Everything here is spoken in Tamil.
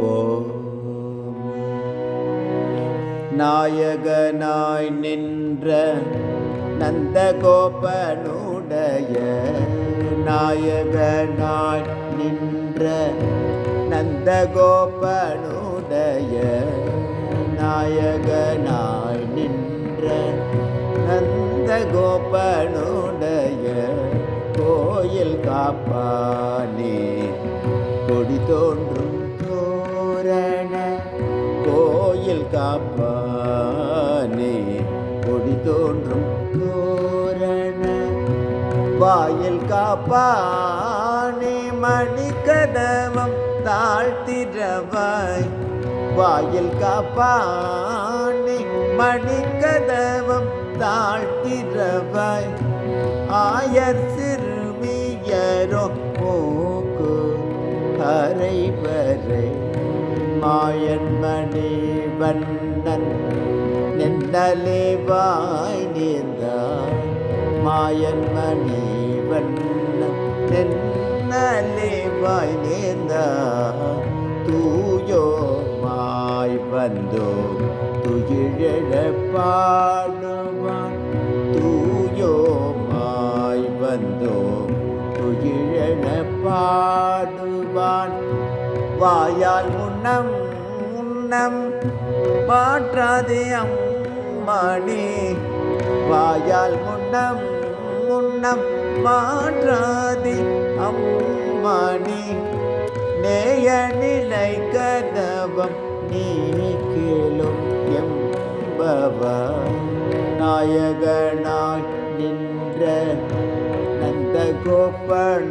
ஓம் நாயகனாய் நின்ற நந்தகோபனுடைய நாயகனாய் நின்ற நந்தகோபனுடைய நாயகனாய் நின்ற நந்தகோபனுடைய கோயில் காப்பானே. கொடி தோன்றும் காப்பானே. கொடி தோன்றும் தோரண. வாயில் காப்பானே மணிக்கதவம் தாழ்த்திரவாய் வாயில் காப்பானே மணிக்கதவம் தாழ்த்திரவாய் ஆயர் சிறுமியரோ மாயன்மணி வண்ணன் நின்னலே வாய் நீந்தாய் மாயன்மணி வண்ணன் நின்னலே வாய் நீந்தாய் தூயோ மாய் வந்தோ. துயிழ பாடுவான் தூயோ மாய் வந்தோ. துயிழ பாடுவான் வாயால் உண்ணம் உண்ணம் மாற்றாதே அம்மானே வாயால் முன்னம் முன்னம் மாற்றாதே அம்மணி நேய நிலை கதவம் நீ கேளும் எம்பவ நாயகனாய் நின்ற நந்த கோப்பன்